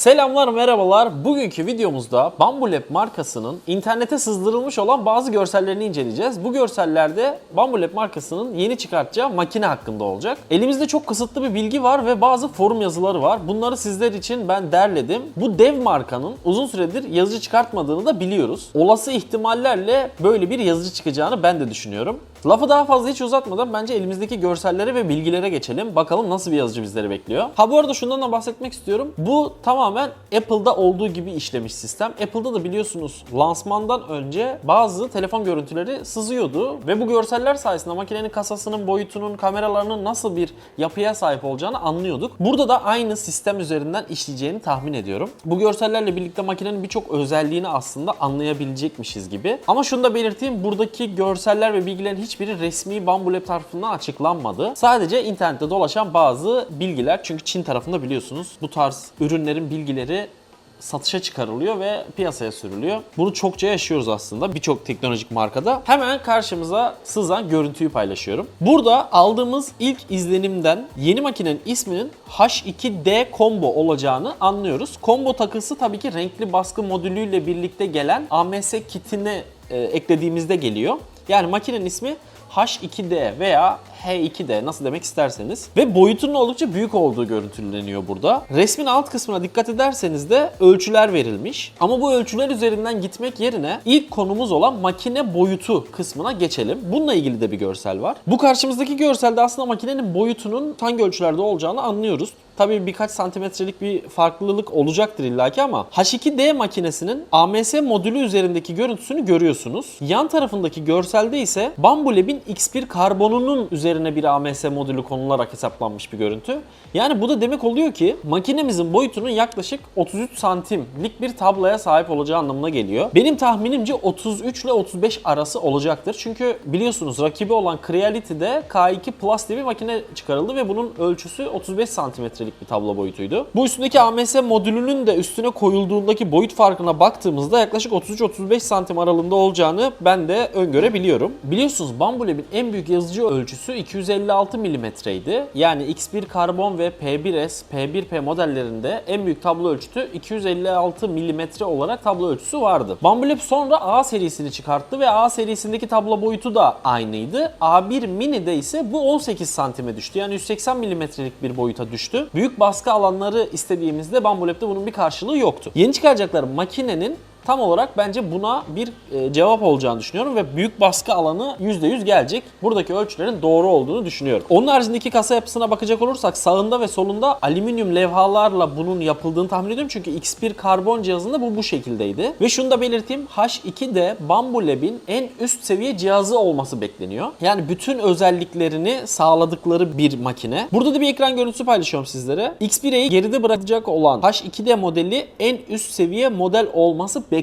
Selamlar merhabalar. Bugünkü videomuzda Bambulab markasının internete sızdırılmış olan bazı görsellerini inceleyeceğiz. Bu görsellerde Bambulab markasının yeni çıkartacağı makine hakkında olacak. Elimizde çok kısıtlı bir bilgi var ve bazı forum yazıları var. Bunları sizler için ben derledim. Bu dev markanın uzun süredir yazıcı çıkartmadığını da biliyoruz. Olası ihtimallerle böyle bir yazıcı çıkacağını ben de düşünüyorum. Lafı daha fazla hiç uzatmadan bence elimizdeki görsellere ve bilgilere geçelim. Bakalım nasıl bir yazıcı bizleri bekliyor. Ha bu arada şundan da bahsetmek istiyorum. Bu tamamen Apple'da olduğu gibi işlemiş sistem. Apple'da da biliyorsunuz lansmandan önce bazı telefon görüntüleri sızıyordu ve bu görseller sayesinde makinenin kasasının boyutunun, kameralarının nasıl bir yapıya sahip olacağını anlıyorduk. Burada da aynı sistem üzerinden işleyeceğini tahmin ediyorum. Bu görsellerle birlikte makinenin birçok özelliğini aslında anlayabilecekmişiz gibi. Ama şunu da belirteyim. Buradaki görseller ve bilgilerin hiçbiri resmi Bambulab tarafından açıklanmadı. Sadece internette dolaşan bazı bilgiler. Çünkü Çin tarafında biliyorsunuz bu tarz ürünlerin bilgileri satışa çıkarılıyor ve piyasaya sürülüyor. Bunu çokça yaşıyoruz aslında birçok teknolojik markada. Hemen karşımıza sızan görüntüyü paylaşıyorum. Burada aldığımız ilk izlenimden yeni makinenin isminin H2D Combo olacağını anlıyoruz. Combo takısı tabii ki renkli baskı modülüyle birlikte gelen AMS kitine e, eklediğimizde geliyor. Yani makinenin ismi H2D veya H2D nasıl demek isterseniz ve boyutunun oldukça büyük olduğu görüntüleniyor burada. Resmin alt kısmına dikkat ederseniz de ölçüler verilmiş. Ama bu ölçüler üzerinden gitmek yerine ilk konumuz olan makine boyutu kısmına geçelim. Bununla ilgili de bir görsel var. Bu karşımızdaki görselde aslında makinenin boyutunun hangi ölçülerde olacağını anlıyoruz. Tabii birkaç santimetrelik bir farklılık olacaktır illaki ama H2D makinesinin AMS modülü üzerindeki görüntüsünü görüyorsunuz. Yan tarafındaki görselde ise Bambulab'in X1 karbonunun üzerine bir AMS modülü konularak hesaplanmış bir görüntü. Yani bu da demek oluyor ki makinemizin boyutunun yaklaşık 33 santimlik bir tabloya sahip olacağı anlamına geliyor. Benim tahminimce 33 ile 35 arası olacaktır. Çünkü biliyorsunuz rakibi olan Creality'de K2 Plus diye bir makine çıkarıldı ve bunun ölçüsü 35 santimetrelik bir tablo boyutuydu. Bu üstündeki AMS modülünün de üstüne koyulduğundaki boyut farkına baktığımızda yaklaşık 33-35 santim aralığında olacağını ben de öngörebiliyorum. Biliyorsunuz Bambulab'in en büyük yazıcı ölçüsü 256 milimetreydi. Yani X1 karbon ve P1S, P1P modellerinde en büyük tablo ölçütü 256 milimetre olarak tablo ölçüsü vardı. Bambulab sonra A serisini çıkarttı ve A serisindeki tablo boyutu da aynıydı. A1 Mini'de ise bu 18 santime düştü. Yani 180 milimetrelik bir boyuta düştü. Büyük baskı alanları istediğimizde Bambulab'da bunun bir karşılığı yoktu. Yeni çıkaracakları makinenin tam olarak bence buna bir e, cevap olacağını düşünüyorum ve büyük baskı alanı %100 gelecek. Buradaki ölçülerin doğru olduğunu düşünüyorum. Onun haricindeki kasa yapısına bakacak olursak sağında ve solunda alüminyum levhalarla bunun yapıldığını tahmin ediyorum. Çünkü X1 karbon cihazında bu bu şekildeydi. Ve şunu da belirteyim. H2'de Bambulab'in en üst seviye cihazı olması bekleniyor. Yani bütün özelliklerini sağladıkları bir makine. Burada da bir ekran görüntüsü paylaşıyorum sizlere. X1'i geride bırakacak olan H2D modeli en üst seviye model olması bekleniyor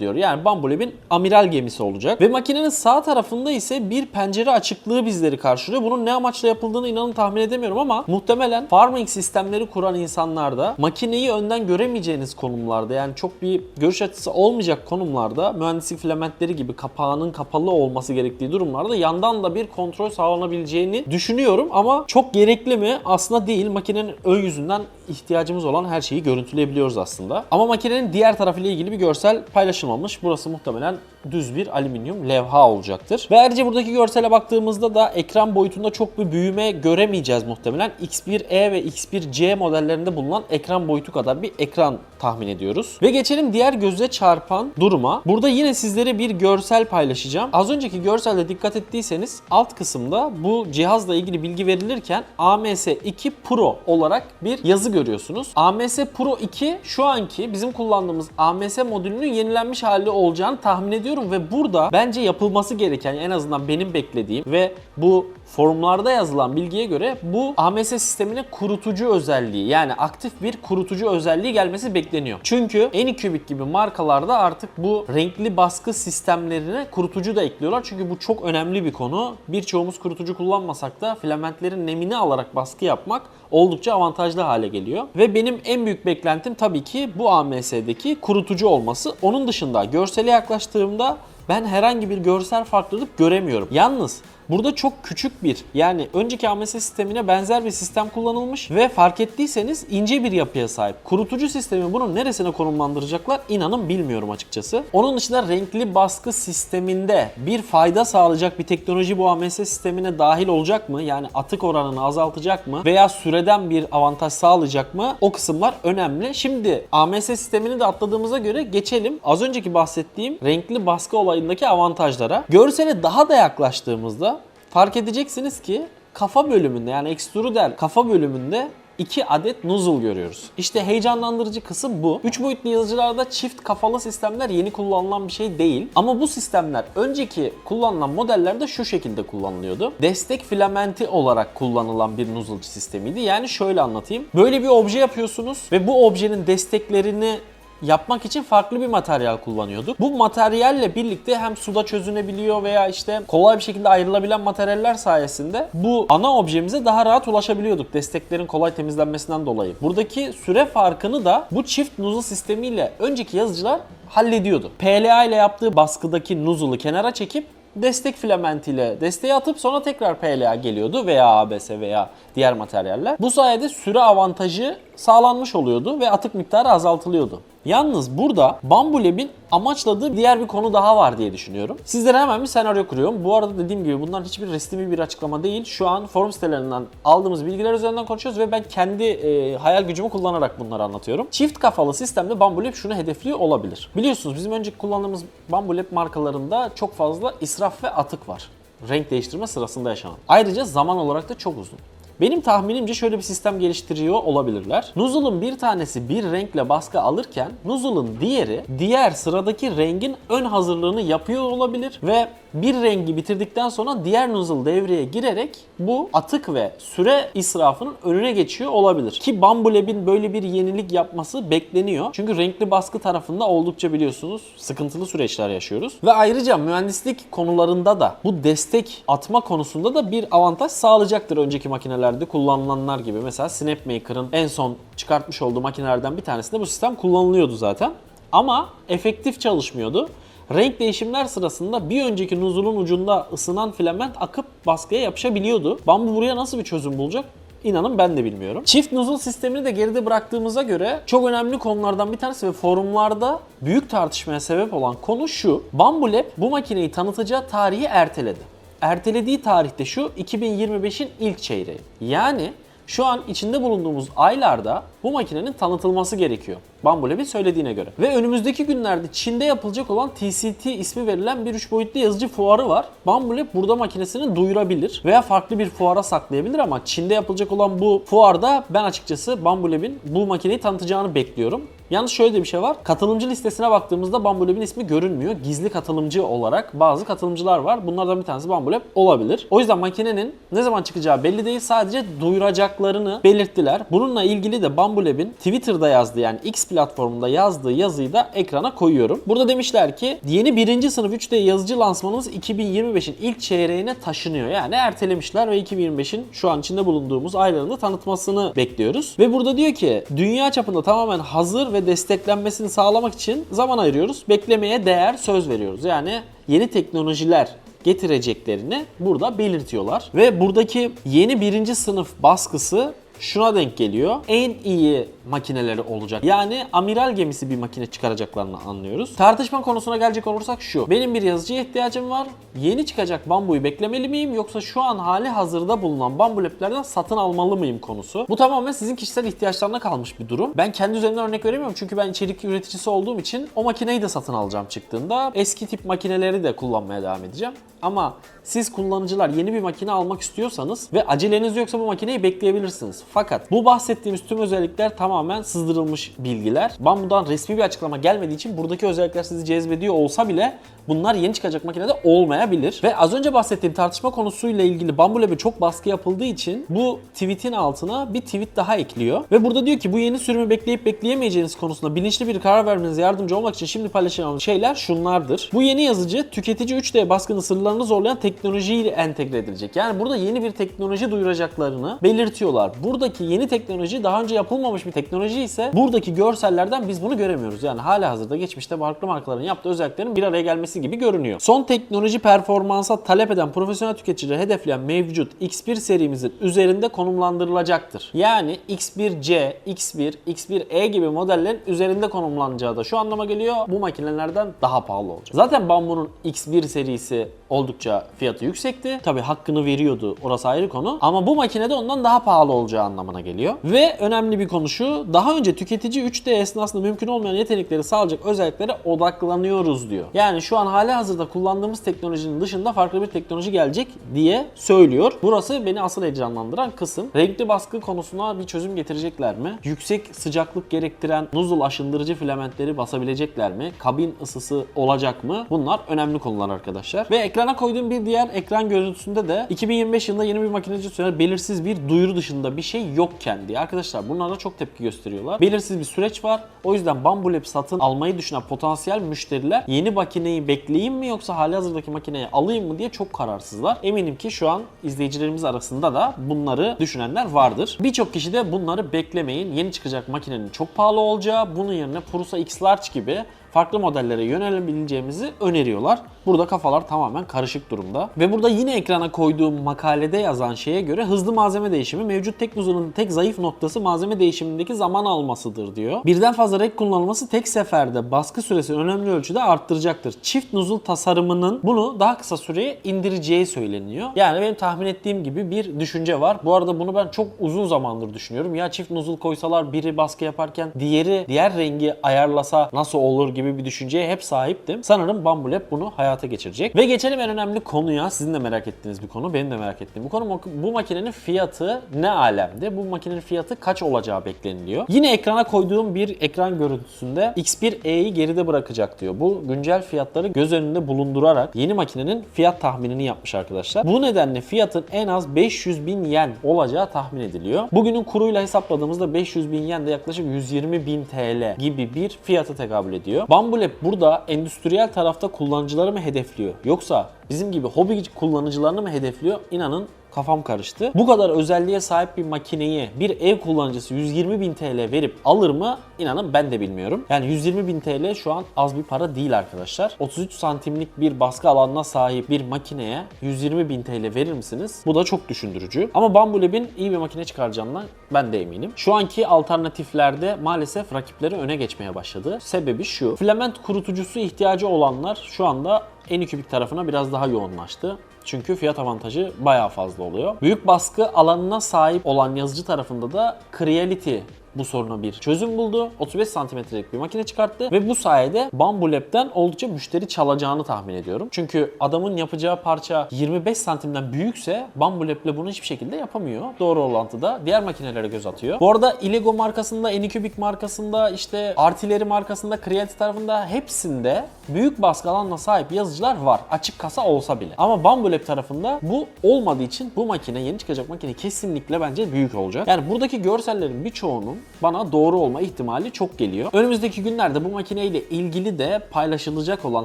diyor. Yani Bambulab'in amiral gemisi olacak. Ve makinenin sağ tarafında ise bir pencere açıklığı bizleri karşılıyor. Bunun ne amaçla yapıldığını inanın tahmin edemiyorum ama muhtemelen farming sistemleri kuran insanlarda makineyi önden göremeyeceğiniz konumlarda yani çok bir görüş açısı olmayacak konumlarda mühendislik filamentleri gibi kapağının kapalı olması gerektiği durumlarda yandan da bir kontrol sağlanabileceğini düşünüyorum ama çok gerekli mi? Aslında değil. Makinenin ön yüzünden ihtiyacımız olan her şeyi görüntüleyebiliyoruz aslında. Ama makinenin diğer tarafıyla ilgili bir görsel paylaşılmamış. Burası muhtemelen düz bir alüminyum levha olacaktır. Ve ayrıca buradaki görsele baktığımızda da ekran boyutunda çok bir büyüme göremeyeceğiz muhtemelen. X1E ve X1C modellerinde bulunan ekran boyutu kadar bir ekran tahmin ediyoruz. Ve geçelim diğer göze çarpan duruma. Burada yine sizlere bir görsel paylaşacağım. Az önceki görselde dikkat ettiyseniz alt kısımda bu cihazla ilgili bilgi verilirken AMS2 Pro olarak bir yazı görüyorsunuz. AMS Pro 2 şu anki bizim kullandığımız AMS modülünün yenilenmiş hali olacağını tahmin ediyorum ve burada bence yapılması gereken en azından benim beklediğim ve bu forumlarda yazılan bilgiye göre bu AMS sistemine kurutucu özelliği yani aktif bir kurutucu özelliği gelmesi bekleniyor. Çünkü Anycubic gibi markalarda artık bu renkli baskı sistemlerine kurutucu da ekliyorlar. Çünkü bu çok önemli bir konu. Birçoğumuz kurutucu kullanmasak da filamentlerin nemini alarak baskı yapmak oldukça avantajlı hale geliyor. Ve benim en büyük beklentim tabii ki bu AMS'deki kurutucu olması. Onun dışında görsele yaklaştığımda 이유가 ben herhangi bir görsel farklılık göremiyorum. Yalnız Burada çok küçük bir yani önceki AMS sistemine benzer bir sistem kullanılmış ve fark ettiyseniz ince bir yapıya sahip. Kurutucu sistemi bunun neresine konumlandıracaklar inanın bilmiyorum açıkçası. Onun dışında renkli baskı sisteminde bir fayda sağlayacak bir teknoloji bu AMS sistemine dahil olacak mı? Yani atık oranını azaltacak mı? Veya süreden bir avantaj sağlayacak mı? O kısımlar önemli. Şimdi AMS sistemini de atladığımıza göre geçelim. Az önceki bahsettiğim renkli baskı olayındaki avantajlara. Görsele daha da yaklaştığımızda fark edeceksiniz ki kafa bölümünde yani extruder kafa bölümünde 2 adet nozzle görüyoruz. İşte heyecanlandırıcı kısım bu. 3 boyutlu yazıcılarda çift kafalı sistemler yeni kullanılan bir şey değil. Ama bu sistemler önceki kullanılan modellerde şu şekilde kullanılıyordu. Destek filamenti olarak kullanılan bir nozzle sistemiydi. Yani şöyle anlatayım. Böyle bir obje yapıyorsunuz ve bu objenin desteklerini yapmak için farklı bir materyal kullanıyorduk. Bu materyalle birlikte hem suda çözünebiliyor veya işte kolay bir şekilde ayrılabilen materyaller sayesinde bu ana objemize daha rahat ulaşabiliyorduk desteklerin kolay temizlenmesinden dolayı. Buradaki süre farkını da bu çift nozzle sistemiyle önceki yazıcılar hallediyordu. PLA ile yaptığı baskıdaki nozzle'ı kenara çekip destek filamentiyle desteği atıp sonra tekrar PLA geliyordu veya ABS veya diğer materyaller. Bu sayede süre avantajı sağlanmış oluyordu ve atık miktarı azaltılıyordu. Yalnız burada Bambu Lab'in amaçladığı diğer bir konu daha var diye düşünüyorum. Sizlere hemen bir senaryo kuruyorum. Bu arada dediğim gibi bunlar hiçbir resmi bir açıklama değil. Şu an forum sitelerinden aldığımız bilgiler üzerinden konuşuyoruz ve ben kendi e, hayal gücümü kullanarak bunları anlatıyorum. Çift kafalı sistemde Bambu Lab şunu hedefliyor olabilir. Biliyorsunuz bizim önceki kullandığımız Bambu Lab markalarında çok fazla israf ve atık var. Renk değiştirme sırasında yaşanan. Ayrıca zaman olarak da çok uzun. Benim tahminimce şöyle bir sistem geliştiriyor olabilirler. Nozzle'ın bir tanesi bir renkle baskı alırken nozzle'ın diğeri diğer sıradaki rengin ön hazırlığını yapıyor olabilir ve bir rengi bitirdikten sonra diğer nozzle devreye girerek bu atık ve süre israfının önüne geçiyor olabilir. Ki Bambu Lab'in böyle bir yenilik yapması bekleniyor. Çünkü renkli baskı tarafında oldukça biliyorsunuz sıkıntılı süreçler yaşıyoruz. Ve ayrıca mühendislik konularında da bu destek atma konusunda da bir avantaj sağlayacaktır önceki makinelerde kullanılanlar gibi. Mesela Snapmaker'ın en son çıkartmış olduğu makinelerden bir tanesinde bu sistem kullanılıyordu zaten. Ama efektif çalışmıyordu. Renk değişimler sırasında bir önceki nuzulun ucunda ısınan filament akıp baskıya yapışabiliyordu. Bambu buraya nasıl bir çözüm bulacak? İnanın ben de bilmiyorum. Çift nuzul sistemini de geride bıraktığımıza göre çok önemli konulardan bir tanesi ve forumlarda büyük tartışmaya sebep olan konu şu. Bambu Lab bu makineyi tanıtacağı tarihi erteledi. Ertelediği tarihte şu 2025'in ilk çeyreği. Yani şu an içinde bulunduğumuz aylarda bu makinenin tanıtılması gerekiyor. Bambu Lab'in söylediğine göre. Ve önümüzdeki günlerde Çin'de yapılacak olan TCT ismi verilen bir 3 boyutlu yazıcı fuarı var. Bambu Lab burada makinesini duyurabilir veya farklı bir fuara saklayabilir ama Çin'de yapılacak olan bu fuarda ben açıkçası Bambu Lab'in bu makineyi tanıtacağını bekliyorum. Yalnız şöyle de bir şey var. Katılımcı listesine baktığımızda Bambu Lab'in ismi görünmüyor. Gizli katılımcı olarak bazı katılımcılar var. Bunlardan bir tanesi Bambu Lab olabilir. O yüzden makinenin ne zaman çıkacağı belli değil. Sadece duyuracaklarını belirttiler. Bununla ilgili de Bambu Lab'in Twitter'da yazdığı yani X platformunda yazdığı yazıyı da ekrana koyuyorum. Burada demişler ki yeni birinci sınıf 3D yazıcı lansmanımız 2025'in ilk çeyreğine taşınıyor. Yani ertelemişler ve 2025'in şu an içinde bulunduğumuz aylarında tanıtmasını bekliyoruz. Ve burada diyor ki dünya çapında tamamen hazır ve desteklenmesini sağlamak için zaman ayırıyoruz. Beklemeye değer söz veriyoruz. Yani yeni teknolojiler getireceklerini burada belirtiyorlar. Ve buradaki yeni birinci sınıf baskısı şuna denk geliyor. En iyi makineleri olacak. Yani amiral gemisi bir makine çıkaracaklarını anlıyoruz. Tartışma konusuna gelecek olursak şu. Benim bir yazıcıya ihtiyacım var. Yeni çıkacak bambuyu beklemeli miyim yoksa şu an hali hazırda bulunan bambu leplerden satın almalı mıyım konusu. Bu tamamen sizin kişisel ihtiyaçlarına kalmış bir durum. Ben kendi üzerimden örnek veremiyorum çünkü ben içerik üreticisi olduğum için o makineyi de satın alacağım çıktığında. Eski tip makineleri de kullanmaya devam edeceğim. Ama siz kullanıcılar yeni bir makine almak istiyorsanız ve aceleniz yoksa bu makineyi bekleyebilirsiniz. Fakat bu bahsettiğimiz tüm özellikler tamamen sızdırılmış bilgiler. Bambu'dan resmi bir açıklama gelmediği için buradaki özellikler sizi cezbediyor olsa bile bunlar yeni çıkacak makinede olmayabilir. Ve az önce bahsettiğim tartışma konusuyla ilgili Bambu Lab'e çok baskı yapıldığı için bu tweetin altına bir tweet daha ekliyor. Ve burada diyor ki bu yeni sürümü bekleyip bekleyemeyeceğiniz konusunda bilinçli bir karar vermenize yardımcı olmak için şimdi paylaşacağım şeyler şunlardır. Bu yeni yazıcı tüketici 3D baskının sırlarını zorlayan teknolojiyle entegre edilecek. Yani burada yeni bir teknoloji duyuracaklarını belirtiyorlar. Burada buradaki yeni teknoloji daha önce yapılmamış bir teknoloji ise buradaki görsellerden biz bunu göremiyoruz. Yani hala hazırda geçmişte farklı markaların yaptığı özelliklerin bir araya gelmesi gibi görünüyor. Son teknoloji performansa talep eden profesyonel tüketicileri hedefleyen mevcut X1 serimizin üzerinde konumlandırılacaktır. Yani X1C, X1, X1E gibi modellerin üzerinde konumlanacağı da şu anlama geliyor. Bu makinelerden daha pahalı olacak. Zaten Bambu'nun X1 serisi oldukça fiyatı yüksekti. Tabi hakkını veriyordu. Orası ayrı konu. Ama bu makinede ondan daha pahalı olacağı anlamına geliyor. Ve önemli bir konu şu. Daha önce tüketici 3D esnasında mümkün olmayan yetenekleri sağlayacak özelliklere odaklanıyoruz diyor. Yani şu an hali hazırda kullandığımız teknolojinin dışında farklı bir teknoloji gelecek diye söylüyor. Burası beni asıl heyecanlandıran kısım. Renkli baskı konusuna bir çözüm getirecekler mi? Yüksek sıcaklık gerektiren nozzle aşındırıcı filamentleri basabilecekler mi? Kabin ısısı olacak mı? Bunlar önemli konular arkadaşlar. Ve ekrana koyduğum bir diğer ekran görüntüsünde de 2025 yılında yeni bir makineci sürer belirsiz bir duyuru dışında bir şey yokken diye. Arkadaşlar bunlara çok tepki gösteriyorlar. Belirsiz bir süreç var. O yüzden Bambu Lab satın almayı düşünen potansiyel müşteriler yeni makineyi bekleyeyim mi yoksa hali hazırdaki makineyi alayım mı diye çok kararsızlar. Eminim ki şu an izleyicilerimiz arasında da bunları düşünenler vardır. Birçok kişi de bunları beklemeyin. Yeni çıkacak makinenin çok pahalı olacağı, bunun yerine Prusa X Large gibi farklı modellere yönelebileceğimizi öneriyorlar. Burada kafalar tamamen karışık durumda. Ve burada yine ekrana koyduğum makalede yazan şeye göre hızlı malzeme değişimi mevcut tek nuzulun tek zayıf noktası malzeme değişimindeki zaman almasıdır diyor. Birden fazla renk kullanılması tek seferde baskı süresini önemli ölçüde arttıracaktır. Çift nuzul tasarımının bunu daha kısa süreye indireceği söyleniyor. Yani benim tahmin ettiğim gibi bir düşünce var. Bu arada bunu ben çok uzun zamandır düşünüyorum. Ya çift nuzul koysalar biri baskı yaparken diğeri diğer rengi ayarlasa nasıl olur gibi bir düşünceye hep sahiptim. Sanırım Bambu Lab bunu hayata geçirecek. Ve geçelim en önemli konuya. Sizin de merak ettiğiniz bir konu. Benim de merak ettiğim bir konu. Bu makinenin fiyatı ne alemde? Bu makinenin fiyatı kaç olacağı bekleniliyor. Yine ekrana koyduğum bir ekran görüntüsünde X1E'yi geride bırakacak diyor. Bu güncel fiyatları göz önünde bulundurarak yeni makinenin fiyat tahminini yapmış arkadaşlar. Bu nedenle fiyatın en az 500 bin yen olacağı tahmin ediliyor. Bugünün kuruyla hesapladığımızda 500 bin yen de yaklaşık 120 bin TL gibi bir fiyata tekabül ediyor. Bambu Lab burada endüstriyel tarafta kullanıcıları mı hedefliyor? Yoksa bizim gibi hobi kullanıcılarını mı hedefliyor? İnanın kafam karıştı. Bu kadar özelliğe sahip bir makineyi bir ev kullanıcısı 120 bin TL verip alır mı? İnanın ben de bilmiyorum. Yani 120 bin TL şu an az bir para değil arkadaşlar. 33 santimlik bir baskı alanına sahip bir makineye 120 bin TL verir misiniz? Bu da çok düşündürücü. Ama Bambu Lab'in iyi bir makine çıkaracağından ben de eminim. Şu anki alternatiflerde maalesef rakipleri öne geçmeye başladı. Sebebi şu. Filament kurutucusu ihtiyacı olanlar şu anda Anycubic tarafına biraz daha yoğunlaştı. Çünkü fiyat avantajı bayağı fazla oluyor. Büyük baskı alanına sahip olan yazıcı tarafında da Creality bu soruna bir çözüm buldu. 35 santimetrelik bir makine çıkarttı ve bu sayede Bambu Lab'den oldukça müşteri çalacağını tahmin ediyorum. Çünkü adamın yapacağı parça 25 santimden büyükse Bambu Lab'le bunu hiçbir şekilde yapamıyor. Doğru orantıda diğer makinelere göz atıyor. Bu arada Illego markasında, Anycubic markasında, işte Artillery markasında, Creality tarafında hepsinde büyük baskı alanına sahip yazıcılar var. Açık kasa olsa bile. Ama Bambu Lab tarafında bu olmadığı için bu makine, yeni çıkacak makine kesinlikle bence büyük olacak. Yani buradaki görsellerin birçoğunun bana doğru olma ihtimali çok geliyor. Önümüzdeki günlerde bu makineyle ilgili de paylaşılacak olan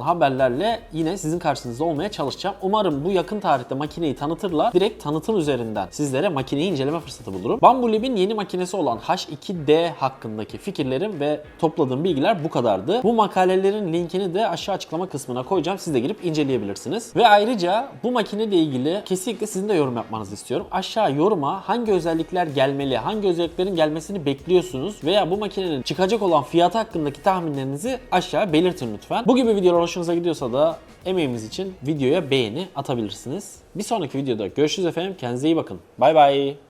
haberlerle yine sizin karşınızda olmaya çalışacağım. Umarım bu yakın tarihte makineyi tanıtırlar. Direkt tanıtım üzerinden sizlere makineyi inceleme fırsatı bulurum. Bambu Lab'in yeni makinesi olan H2D hakkındaki fikirlerim ve topladığım bilgiler bu kadardı. Bu makalelerin linkini de aşağı açıklama kısmına koyacağım. Siz de girip inceleyebilirsiniz. Ve ayrıca bu makineyle ilgili kesinlikle sizin de yorum yapmanızı istiyorum. Aşağı yoruma hangi özellikler gelmeli, hangi özelliklerin gelmesini bekliyorsunuz veya bu makinenin çıkacak olan fiyatı hakkındaki tahminlerinizi aşağı belirtin lütfen. Bu gibi videolar hoşunuza gidiyorsa da emeğimiz için videoya beğeni atabilirsiniz. Bir sonraki videoda görüşürüz efendim. Kendinize iyi bakın. Bay bay.